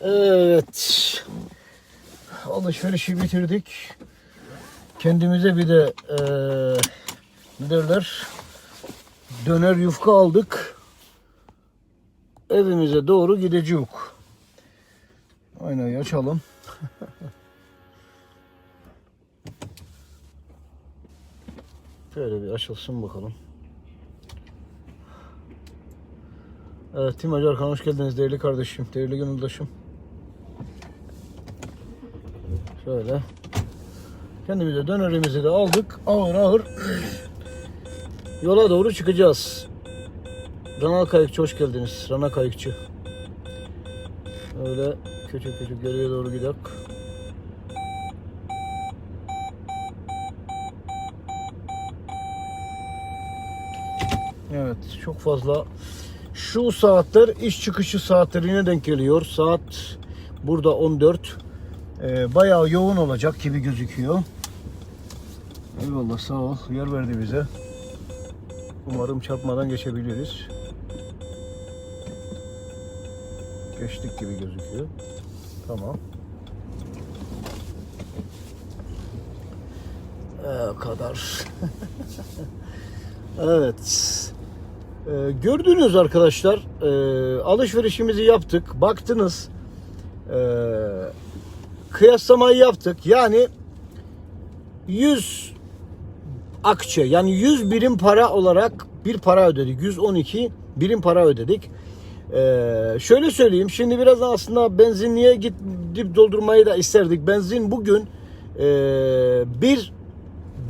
Evet. Alışverişi bitirdik. Kendimize bir de eee ne derler? Döner yufka aldık. Evimize doğru gideceğiz. Aynayı açalım. Şöyle bir açılsın bakalım. Evet Tim Acar hoş geldiniz değerli kardeşim, değerli gönüldaşım. Şöyle. Kendimize dönerimizi de aldık. Ağır ağır yola doğru çıkacağız. Rana Kayıkçı hoş geldiniz. Rana Kayıkçı. Öyle küçük küçük geriye doğru gidelim. Evet çok fazla şu saatler iş çıkışı saatlerine denk geliyor. Saat burada 14. Ee, bayağı yoğun olacak gibi gözüküyor. Eyvallah sağ ol. Yer verdi bize. Umarım çarpmadan geçebiliriz. Geçtik gibi gözüküyor. Tamam. Ee, kadar. evet. Ee, gördünüz arkadaşlar. Ee, alışverişimizi yaptık. Baktınız. Ee, kıyaslamayı yaptık. Yani 100 akçe yani 100 birim para olarak bir para ödedik. 112 birim para ödedik. Ee, şöyle söyleyeyim. Şimdi birazdan aslında benzinliğe gidip doldurmayı da isterdik. Benzin bugün e, bir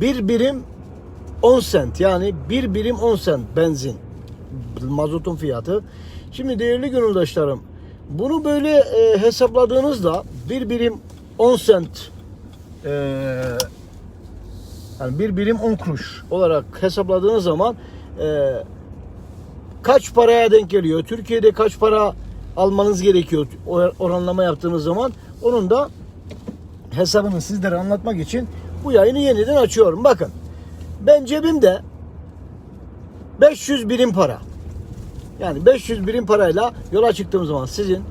bir birim 10 sent yani bir birim 10 sent benzin mazotun fiyatı. Şimdi değerli gönüldaşlarım bunu böyle e, hesapladığınızda bir birim 10 sent e, yani bir birim 10 kuruş olarak hesapladığınız zaman e, kaç paraya denk geliyor? Türkiye'de kaç para almanız gerekiyor oranlama yaptığınız zaman onun da hesabını sizlere anlatmak için bu yayını yeniden açıyorum. Bakın ben cebimde 500 birim para. Yani 500 birim parayla yola çıktığım zaman sizin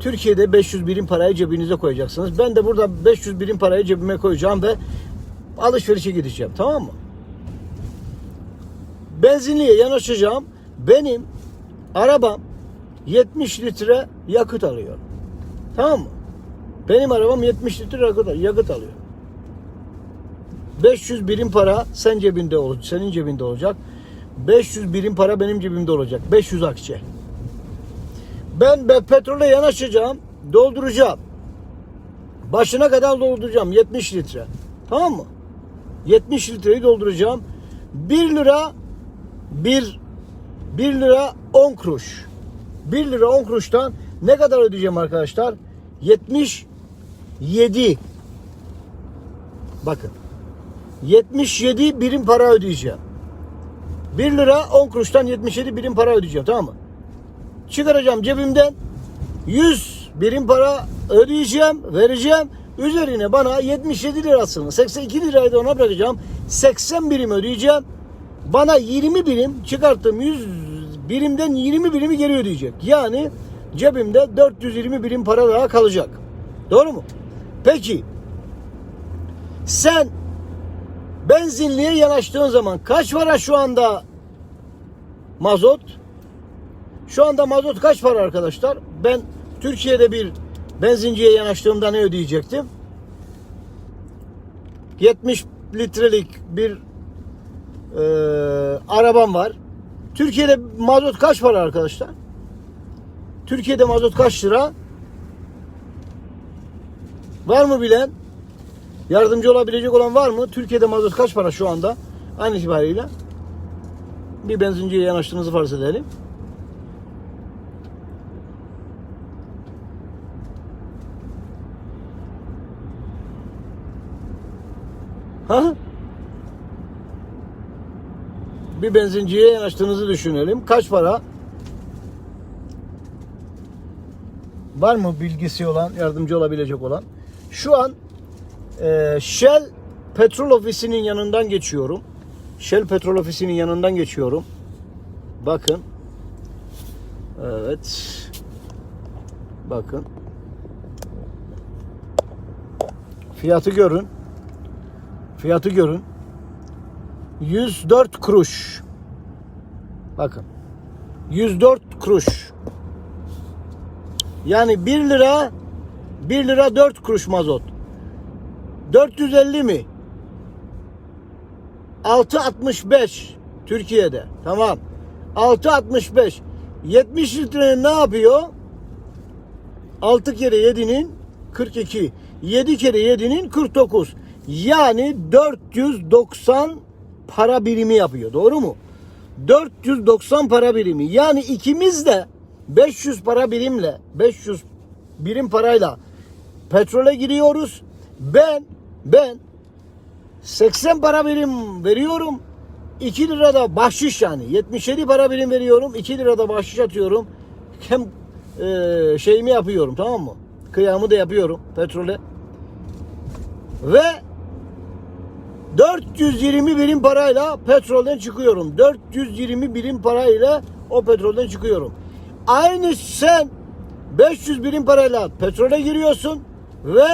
Türkiye'de 500 birim parayı cebinize koyacaksınız. Ben de burada 500 birim parayı cebime koyacağım ve alışverişe gideceğim. Tamam mı? Benzinliğe yanaşacağım. Benim arabam 70 litre yakıt alıyor. Tamam mı? Benim arabam 70 litre yakıt, yakıt alıyor. 500 birim para sen cebinde olacak, senin cebinde olacak. 500 birim para benim cebimde olacak. 500 akçe. Ben, ben petrole yanaşacağım, dolduracağım. Başına kadar dolduracağım 70 litre. Tamam mı? 70 litreyi dolduracağım. 1 lira 1 1 lira 10 kuruş. 1 lira 10 kuruştan ne kadar ödeyeceğim arkadaşlar? 77 Bakın. 77 birim para ödeyeceğim. 1 lira 10 kuruştan 77 birim para ödeyeceğim tamam mı? Çıkaracağım cebimden 100 birim para ödeyeceğim, vereceğim. Üzerine bana 77 lirasını 82 lirayı da ona bırakacağım. 80 birim ödeyeceğim. Bana 20 birim çıkarttığım 100 birimden 20 birimi geri ödeyecek. Yani cebimde 420 birim para daha kalacak. Doğru mu? Peki sen benzinliğe yanaştığın zaman kaç para şu anda mazot? Şu anda mazot kaç para arkadaşlar? Ben Türkiye'de bir benzinciye yanaştığımda ne ödeyecektim? 70 litrelik bir e, arabam var. Türkiye'de mazot kaç para arkadaşlar? Türkiye'de mazot kaç lira? Var mı bilen? Yardımcı olabilecek olan var mı? Türkiye'de mazot kaç para şu anda? An itibariyle. Bir benzinciye yanaştığınızı farz edelim. Ha? Bir benzinciye yanaştığınızı düşünelim. Kaç para? Var mı bilgisi olan, yardımcı olabilecek olan? Şu an e, Shell petrol ofisinin yanından geçiyorum. Shell petrol ofisinin yanından geçiyorum. Bakın. Evet. Bakın. Fiyatı görün. Fiyatı görün. 104 kuruş. Bakın. 104 kuruş. Yani 1 lira 1 lira 4 kuruş mazot. 450 mi? 6.65 Türkiye'de. Tamam. 6.65. 70 litre ne yapıyor? 6 kere 7'nin 42. 7 kere 7'nin 49. Yani 490 para birimi yapıyor. Doğru mu? 490 para birimi. Yani ikimiz de 500 para birimle 500 birim parayla petrole giriyoruz. Ben ben 80 para birim veriyorum. 2 lira da bahşiş yani. 77 para birim veriyorum. 2 lira da bahşiş atıyorum. Hem e, şeyimi yapıyorum tamam mı? Kıyamı da yapıyorum petrole. Ve 420 birim parayla petrolden çıkıyorum. 420 birim parayla o petrolden çıkıyorum. Aynı sen 500 birim parayla petrole giriyorsun ve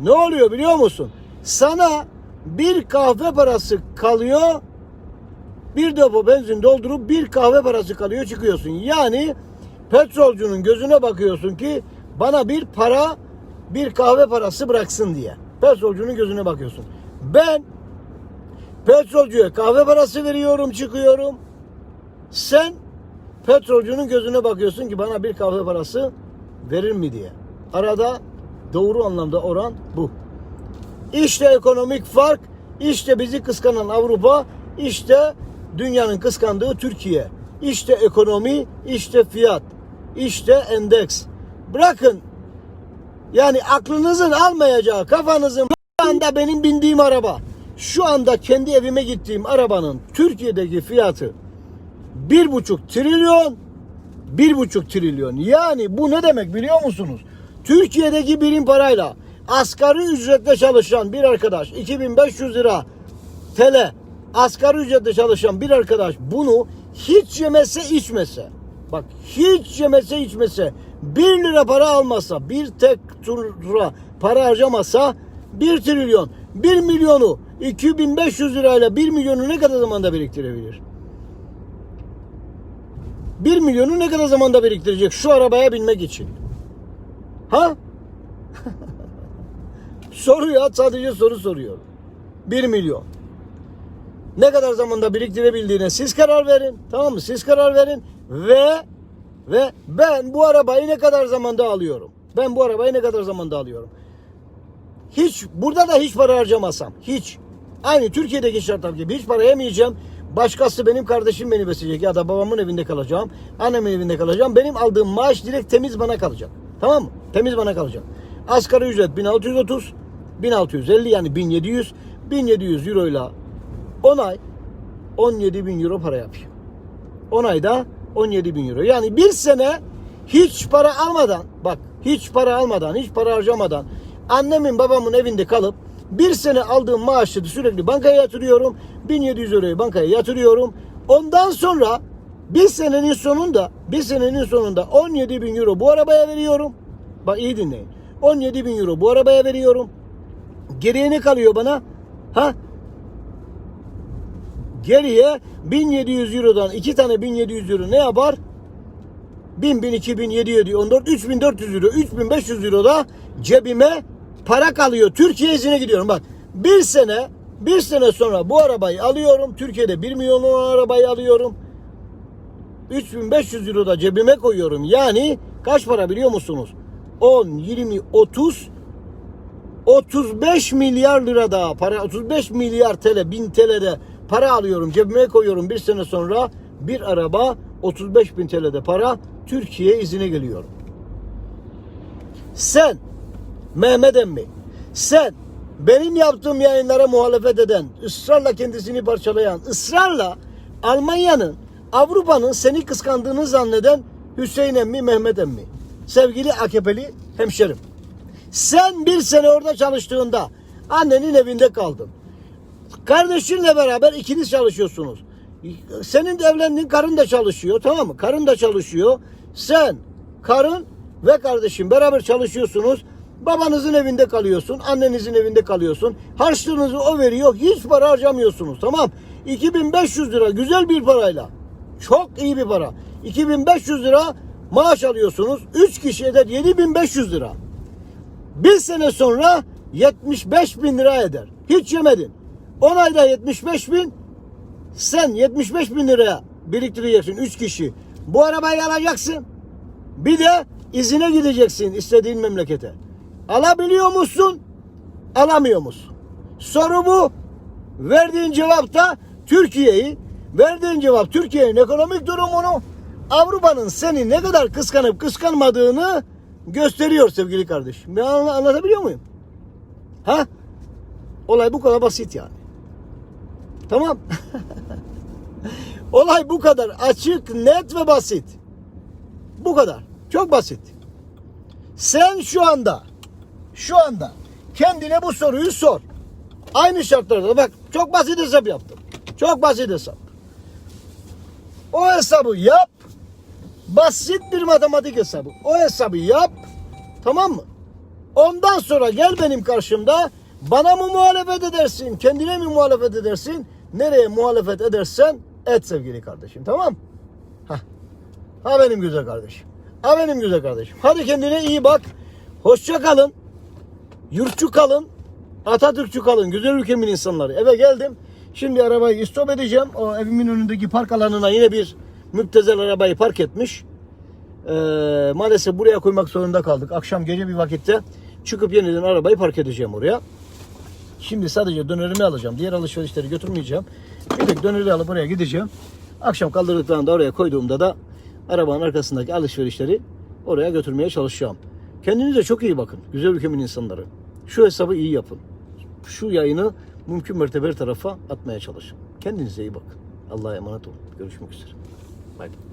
ne oluyor biliyor musun? Sana bir kahve parası kalıyor. Bir depo benzin doldurup bir kahve parası kalıyor çıkıyorsun. Yani petrolcunun gözüne bakıyorsun ki bana bir para bir kahve parası bıraksın diye. Petrolcunun gözüne bakıyorsun. Ben petrolcüye kahve parası veriyorum çıkıyorum. Sen petrolcünün gözüne bakıyorsun ki bana bir kahve parası verir mi diye. Arada doğru anlamda oran bu. İşte ekonomik fark, işte bizi kıskanan Avrupa, işte dünyanın kıskandığı Türkiye. İşte ekonomi, işte fiyat, işte endeks. Bırakın yani aklınızın almayacağı kafanızın şu anda benim bindiğim araba, şu anda kendi evime gittiğim arabanın Türkiye'deki fiyatı bir buçuk trilyon bir buçuk trilyon. Yani bu ne demek biliyor musunuz? Türkiye'deki birim parayla asgari ücretle çalışan bir arkadaş 2500 lira TL asgari ücretle çalışan bir arkadaş bunu hiç yemese içmese bak hiç yemese içmese 1 lira para almasa bir tek tura para harcamasa 1 trilyon 1 milyonu 2500 lirayla 1 milyonu ne kadar zamanda biriktirebilir? 1 milyonu ne kadar zamanda biriktirecek şu arabaya binmek için? Ha? soru ya sadece soru soruyor. 1 milyon. Ne kadar zamanda biriktirebildiğine siz karar verin. Tamam mı? Siz karar verin ve ve ben bu arabayı ne kadar zamanda alıyorum? Ben bu arabayı ne kadar zamanda alıyorum? Hiç burada da hiç para harcamasam. Hiç. Aynı Türkiye'deki şartlar gibi hiç para yemeyeceğim. Başkası benim kardeşim beni besleyecek ya da babamın evinde kalacağım. Annemin evinde kalacağım. Benim aldığım maaş direkt temiz bana kalacak. Tamam mı? Temiz bana kalacak. Asgari ücret 1630, 1650 yani 1700, 1700 euro ile 10 ay 17 bin euro para yapıyor. 10 ayda 17 bin euro. Yani bir sene hiç para almadan bak hiç para almadan hiç para harcamadan annemin babamın evinde kalıp bir sene aldığım maaşı sürekli bankaya yatırıyorum. 1700 euroyu bankaya yatırıyorum. Ondan sonra bir senenin sonunda bir senenin sonunda 17 bin euro bu arabaya veriyorum. Bak iyi dinleyin. 17 bin euro bu arabaya veriyorum. Geriye ne kalıyor bana? Ha? Geriye 1700 Euro'dan iki tane 1700 Euro ne yapar? 1000, 1000, 2000, 700, 14, 3400 Euro, 3500 Euro da cebime para kalıyor. Türkiye izine gidiyorum. Bak bir sene bir sene sonra bu arabayı alıyorum. Türkiye'de 1 milyon arabayı alıyorum. 3500 Euro da cebime koyuyorum. Yani kaç para biliyor musunuz? 10, 20, 30 35 milyar lira daha para 35 milyar TL 1000 TL'de para alıyorum cebime koyuyorum bir sene sonra bir araba 35 bin TL'de para Türkiye izine geliyorum. Sen Mehmet emmi sen benim yaptığım yayınlara muhalefet eden, ısrarla kendisini parçalayan, ısrarla Almanya'nın, Avrupa'nın seni kıskandığını zanneden Hüseyin emmi, Mehmet emmi. Sevgili AKP'li hemşerim. Sen bir sene orada çalıştığında annenin evinde kaldın. Kardeşinle beraber ikiniz çalışıyorsunuz. Senin de evlendiğin karın da çalışıyor tamam mı? Karın da çalışıyor. Sen, karın ve kardeşin beraber çalışıyorsunuz. Babanızın evinde kalıyorsun, annenizin evinde kalıyorsun. Harçlığınızı o veriyor, hiç para harcamıyorsunuz. Tamam. 2500 lira güzel bir parayla. Çok iyi bir para. 2500 lira maaş alıyorsunuz. 3 kişi eder 7500 lira. Bir sene sonra 75 bin lira eder. Hiç yemedin. 10 ayda 75 bin. Sen 75 bin liraya biriktireceksin 3 kişi. Bu arabayı alacaksın. Bir de izine gideceksin istediğin memlekete. Alabiliyor musun? Alamıyor musun? Soru bu. Verdiğin cevap da Türkiye'yi, verdiğin cevap Türkiye'nin ekonomik durumunu, Avrupa'nın seni ne kadar kıskanıp kıskanmadığını gösteriyor sevgili kardeşim. Ben anla- anlatabiliyor muyum? Ha? Olay bu kadar basit yani. Tamam. Olay bu kadar açık, net ve basit. Bu kadar. Çok basit. Sen şu anda şu anda kendine bu soruyu sor. Aynı şartlarda bak çok basit hesap yaptım. Çok basit hesap. O hesabı yap. Basit bir matematik hesabı. O hesabı yap. Tamam mı? Ondan sonra gel benim karşımda bana mı muhalefet edersin? Kendine mi muhalefet edersin? Nereye muhalefet edersen et sevgili kardeşim. Tamam? Hah. Ha benim güzel kardeşim. Ha benim güzel kardeşim. Hadi kendine iyi bak. Hoşça kalın. Yurtçu kalın. Atatürkçü kalın. Güzel ülkemin insanları. Eve geldim. Şimdi arabayı istop edeceğim. O evimin önündeki park alanına yine bir müptezel arabayı park etmiş. Ee, maalesef buraya koymak zorunda kaldık. Akşam gece bir vakitte çıkıp yeniden arabayı park edeceğim oraya. Şimdi sadece dönerimi alacağım. Diğer alışverişleri götürmeyeceğim. Bir tek döneri alıp oraya gideceğim. Akşam kaldırdıklarında oraya koyduğumda da arabanın arkasındaki alışverişleri oraya götürmeye çalışacağım. Kendinize çok iyi bakın. Güzel ülkemin insanları. Şu hesabı iyi yapın. Şu yayını mümkün mertebe tarafa atmaya çalışın. Kendinize iyi bakın. Allah'a emanet olun. Görüşmek üzere. Bye.